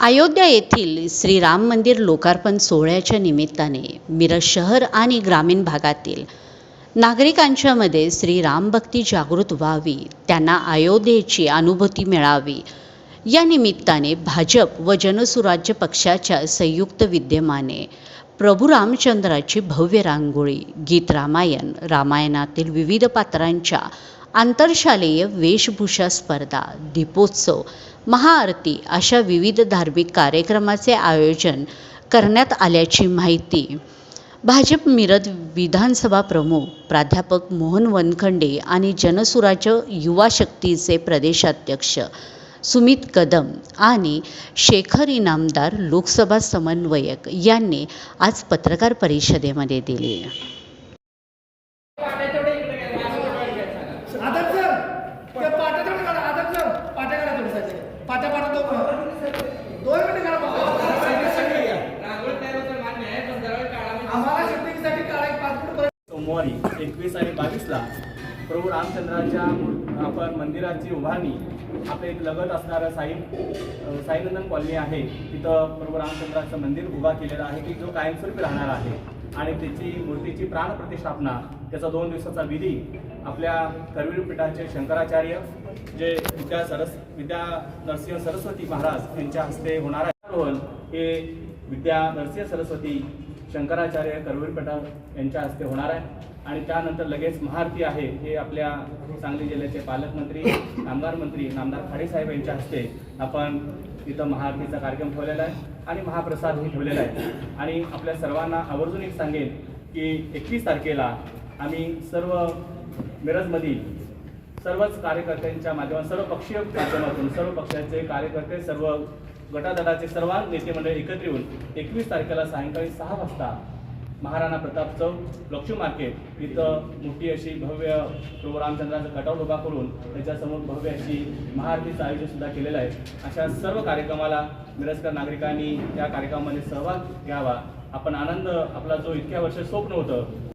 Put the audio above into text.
अयोध्या येथील श्रीराम मंदिर लोकार्पण सोहळ्याच्या निमित्ताने मिरज शहर आणि ग्रामीण भागातील नागरिकांच्यामध्ये श्रीराम भक्ती जागृत व्हावी त्यांना अयोध्येची अनुभूती मिळावी. या निमित्ताने भाजप व जनसुराज्य पक्षाच्या संयुक्त विद्यमाने प्रभू रामचंद्राची भव्य रांगोळी गीत रामायण रामायणातील विविध पात्रांच्या आंतरशालेय वेशभूषा स्पर्धा दीपोत्सव महाआरती अशा विविध धार्मिक कार्यक्रमाचे आयोजन करण्यात आल्याची माहिती भाजप मिरज विधानसभा प्रमुख प्राध्यापक मोहन वनखंडे आणि जनसुराज्य युवा शक्तीचे प्रदेशाध्यक्ष सुमित कदम आणि शेखर इनामदार लोकसभा समन्वयक यांनी आज पत्रकार परिषदेमध्ये दिली आदर सर ते पाट्या तेवढं काढा आदर सर पाट्या काढा थोडं साईडला. पाट्या पाट्या तो दोन मिनिटं काढा. आम्हाला शूटिंगसाठी काढा एक पाच मिनिटं सोमवारी एकवीस आणि बावीसला प्रभू रामचंद्राच्या आपण मंदिराची उभारणी आपलं एक लगत असणारं साई साईनंदन कॉलनी आहे. तिथं प्रभू रामचंद्राचं मंदिर उभा केलेलं आहे की जो कायमस्वरूपी राहणार आहे. आणि त्याची मूर्तीची प्राणप्रतिष्ठापना त्याचा दोन दिवसाचा विधी आपल्या करवीर पीठाचे शंकराचार्य जे विद्या सरस विद्या नरसिंह सरस्वती महाराज यांच्या हस्ते होणार आहे. हे विद्या नरसिंह सरस्वती शंकराचार्य करवीर यांच्या हस्ते होणार आहे. आणि त्यानंतर लगेच महाआरती आहे हे आपल्या सांगली जिल्ह्याचे पालकमंत्री कामगार मंत्री नामदार खाडेसाहेब यांच्या हस्ते आपण तिथं महाआरतीचा कार्यक्रम ठेवलेला आहे आणि महाप्रसादही ठेवलेला आहे. आणि आपल्या सर्वांना आवर्जून एक सांगेन की एकवीस तारखेला आम्ही सर्व मिरजमधील सर्वच कार्यकर्त्यांच्या माध्यमातून सर्व पक्षीय माध्यमातून सर्व पक्षाचे कार्यकर्ते सर्व गटादलाचे सर्व नेते मंडळी एकत्र येऊन एकवीस तारखेला सायंकाळी सहा वाजता महाराणा प्रताप चौक लक्ष्मी मार्केट. इथं मोठी अशी भव्य प्रभू रामचंद्राचा कटआउट उभा करून त्याच्यासमोर भव्य अशी महाआरतीचं आयोजन सुद्धा केलेलं आहे. अशा सर्व कार्यक्रमाला मिरजकर नागरिकांनी त्या कार्यक्रमामध्ये सहभाग घ्यावा. आपण आनंद आपला जो इतक्या वर्ष स्वप्न होतं